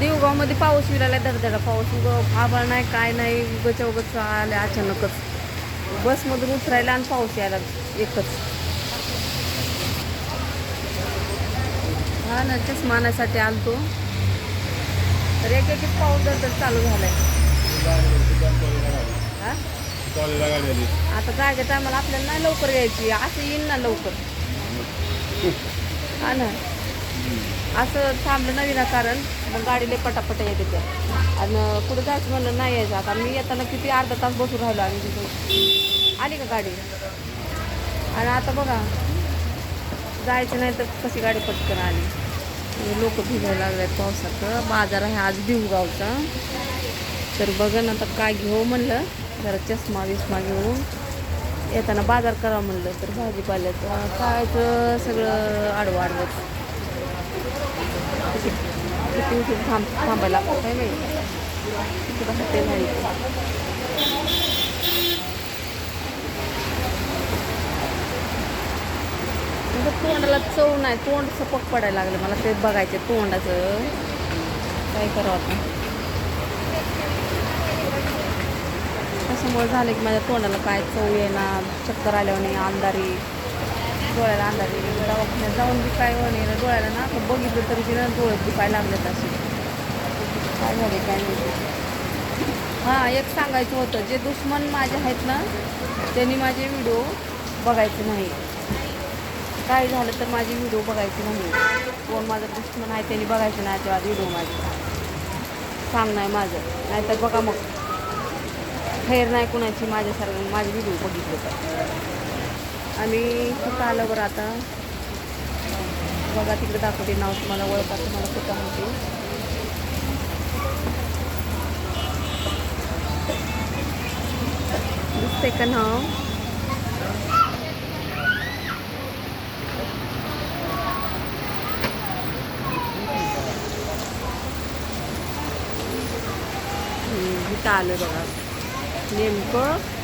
देवगावमध्ये पाऊस विरायला धडधडा पाऊस. उगं आभाळ नाही काय नाही उगच्या उगच आले अचानकच. बसमधून उतरायला आणि पाऊस यायला एकच. हा ना तेच मानासाठी आलतो. तर एक एक पाऊस धडधड चालू झालाय. हा? कॉलेजला आता जागे टायमाला आपल्याला नाही लवकर यायची असं येईन ना लवकर. हा ना. असं थांबलं नाही ना कारण मग गाडीला पटापट येते त्या आणि कुठं जायचं म्हणलं नाही यायचं. आता मी येताना किती अर्धा तास बसून राहिलो आम्ही तिथून आली का गाडी? आणि आता बघा जायचं नाही तर कशी गाडी पटकन आली? लोक भिजायला लागलेत पावसाचं. बाजार आहे आज भिवगावचा तर बघा ना आता काय घेऊ म्हणलं. जरा चष्मा विस्मा घेऊन येताना बाजार करा म्हणलं. तर भाजीपाल्याचं खायचं सगळं आडवं आडवं किती किती उशीर थांब थांबायला लागतं काय माहिती किती ते नाही म्हणजे तोंडाला चव नाही तोंड सपक पडायला लागलं. मला ते बघायचे तोंडाचं. काय करावं आता त्याच्यामुळे झालं की माझ्या तोंडाला काय चव येणार? चक्कर आल्यावर नाही आमदारी डोळ्याला अंधारी दवाखान्यात जाऊन बी काय होणे डोळ्याला ना असं बघितलं तरी बी डोळे दुखायला लागलेत असे. काय झाले काय नाही हां एक सांगायचं होतं. जे दुश्मन माझे आहेत ना त्यांनी माझे व्हिडिओ बघायचे नाही. काय झालं तर माझे व्हिडिओ बघायची नाही. कोण माझं दुश्मन आहे त्यांनी बघायचं नाही तेव्हा व्हिडिओ माझे. सांग नाही माझं. नाहीतर बघा मग. खैर नाही कुणाची माझ्यासारखं. माझे व्हिडिओ बघितले तर. आम्ही कुठं आलं बरं आता बघा तिकडे दाखवते नाव तुम्हाला ओळखा तुम्हाला कुठं म्हणते दिसते का नाव? हम्म, इथं बघा. नेमकं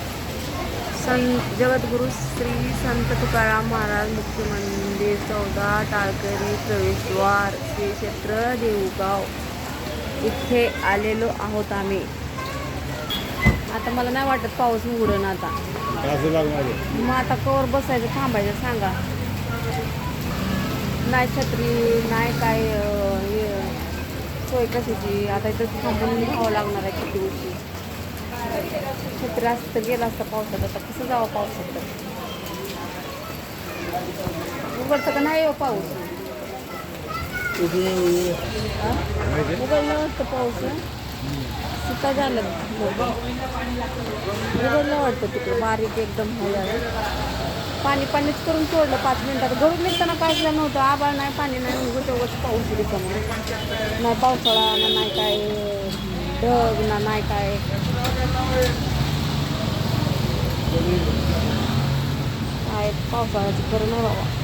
संत जगद्गुरु श्री संत तुकाराम महाराज मुख्य मंदिर चौदा टाळकरी प्रवेशद्वार श्री क्षेत्र देऊगाव इथे आलेलो आहोत आम्ही. आता मला नाही वाटत पाऊस उघडून आता. मग आता कवर बसायचं थांबायचं सांगा. नाही छत्री नाही काय सोय कशाची? आता इथं थांबून घ्यावं लागणार आहे किती उशी छत्री असतं गेला असतं पावसात आता कसं जावं पावसात उघडतं का नाही हो पाऊस? उघडलं. वाटतं पाऊस सुका झालं. उघडलं वाटतं तिकडं बारीक एकदम हे पाणी पाणीच करून सोडलं पाच मिनिटात. घरून निघताना काढलं नव्हतं आबाळ नाही पाणी नाही उगत पाऊस रिकामं नाही पावसाळा ना नाही काय ढग ना नाही काय. काय पावसाळ्याचं खरं नाही बाबा